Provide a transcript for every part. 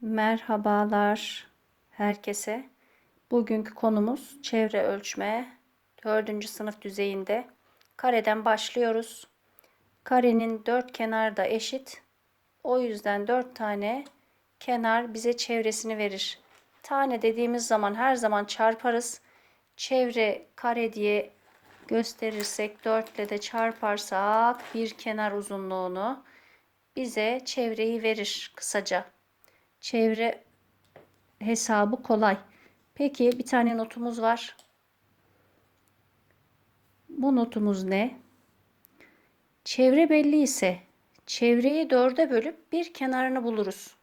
Merhabalar herkese. Bugünkü konumuz çevre ölçme. 4. sınıf düzeyinde kareden başlıyoruz. Karenin dört kenarı da eşit. O yüzden dört tane kenar bize çevresini verir. Tane dediğimiz zaman her zaman çarparız. Çevre kare diye gösterirsek 4 ile de çarparsak bir kenar uzunluğunu bize çevreyi verir kısaca. Çevre hesabı kolay. Peki bir tane notumuz var. Bu notumuz ne? Çevre belli ise çevreyi dörde bölüp bir kenarını buluruz.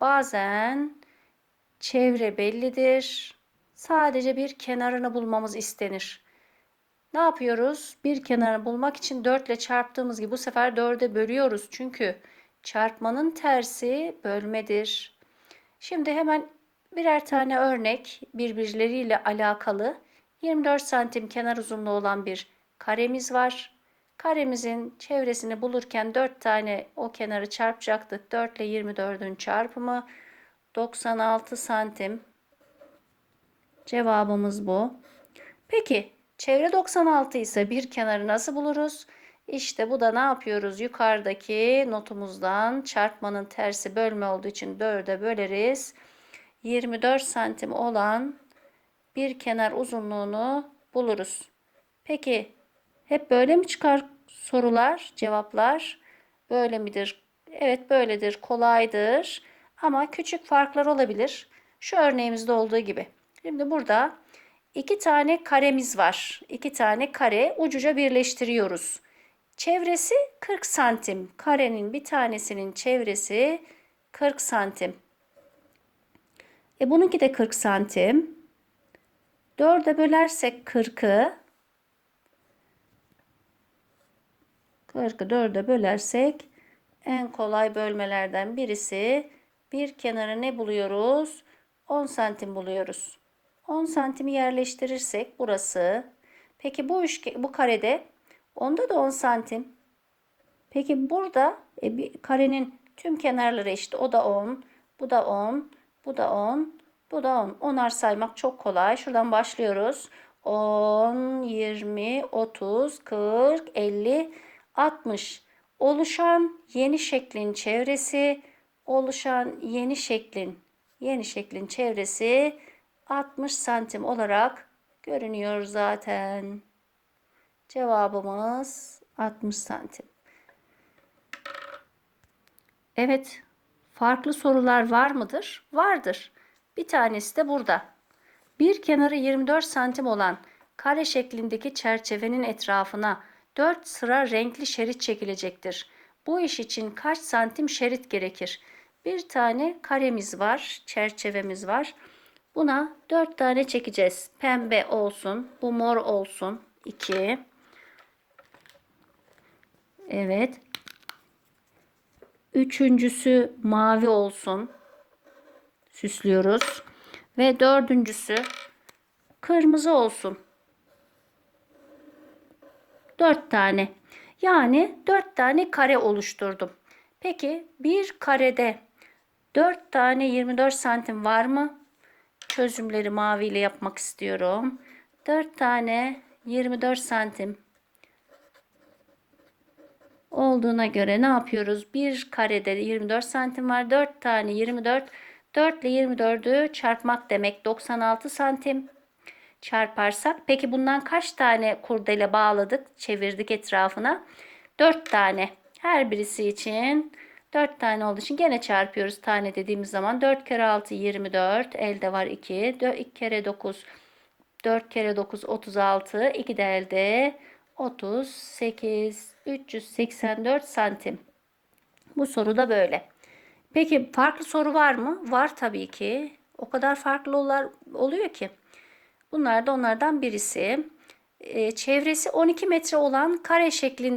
Bazen çevre bellidir. Sadece bir kenarını bulmamız istenir. Ne yapıyoruz? Bir kenarını bulmak için 4 ile çarptığımız gibi bu sefer 4'e bölüyoruz. Çünkü çarpmanın tersi bölmedir. Şimdi hemen birer tane örnek birbirleriyle alakalı 24 santim kenar uzunluğu olan bir karemiz var. Karemizin çevresini bulurken 4 tane o kenarı çarpacaktık. 4 ile 24'ün çarpımı 96 santim. Cevabımız bu. Peki çevre 96 ise bir kenarı nasıl buluruz? İşte bu da ne yapıyoruz? Yukarıdaki notumuzdan çarpmanın tersi bölme olduğu için 4'e böleriz. 24 santim olan bir kenar uzunluğunu buluruz. Peki hep böyle mi çıkar sorular, cevaplar? Böyle midir? Evet böyledir, kolaydır. Ama küçük farklar olabilir. Şu örneğimizde olduğu gibi. Şimdi burada iki tane karemiz var. İki tane kare ucuca birleştiriyoruz. Çevresi 40 santim. Karenin bir tanesinin çevresi 40 santim. E bununki de 40 santim. 4'e bölersek 40'ı 40'ı 4'e bölersek en kolay bölmelerden birisi bir kenarı ne buluyoruz? 10 santim buluyoruz. 10 santimi yerleştirirsek burası. Peki bu üçgen, bu karede onda da 10 santim. Peki burada e, bir karenin tüm kenarları eşit. O da 10, bu da 10, bu da 10, bu da 10. Onar saymak çok kolay. Şuradan başlıyoruz. 10, 20, 30, 40, 50, 60. Oluşan yeni şeklin çevresi, oluşan yeni şeklin yeni şeklin çevresi 60 santim olarak görünüyor zaten. Cevabımız 60 santim. Evet, farklı sorular var mıdır? Vardır. Bir tanesi de burada. Bir kenarı 24 santim olan kare şeklindeki çerçevenin etrafına 4 sıra renkli şerit çekilecektir. Bu iş için kaç santim şerit gerekir? Bir tane karemiz var, çerçevemiz var. Buna 4 tane çekeceğiz. Pembe olsun, bu mor olsun. 2 Evet. Üçüncüsü mavi olsun. Süslüyoruz. Ve dördüncüsü kırmızı olsun. Dört tane. Yani dört tane kare oluşturdum. Peki bir karede dört tane 24 santim var mı? Çözümleri maviyle yapmak istiyorum. Dört tane 24 santim olduğuna göre ne yapıyoruz? Bir karede 24 santim var. 4 tane 24. 4 ile 24'ü çarpmak demek 96 santim. Çarparsak peki bundan kaç tane kurdele bağladık? Çevirdik etrafına. 4 tane. Her birisi için 4 tane olduğu için gene çarpıyoruz tane dediğimiz zaman. 4 kere 6 24. Elde var 2. 2 kere 9 4 kere 9 36. 2 de elde 38 384 santim. Bu soru da böyle. Peki farklı soru var mı? Var tabii ki. O kadar farklı oluyor ki. Bunlar da onlardan birisi. Ee, çevresi 12 metre olan kare şeklinde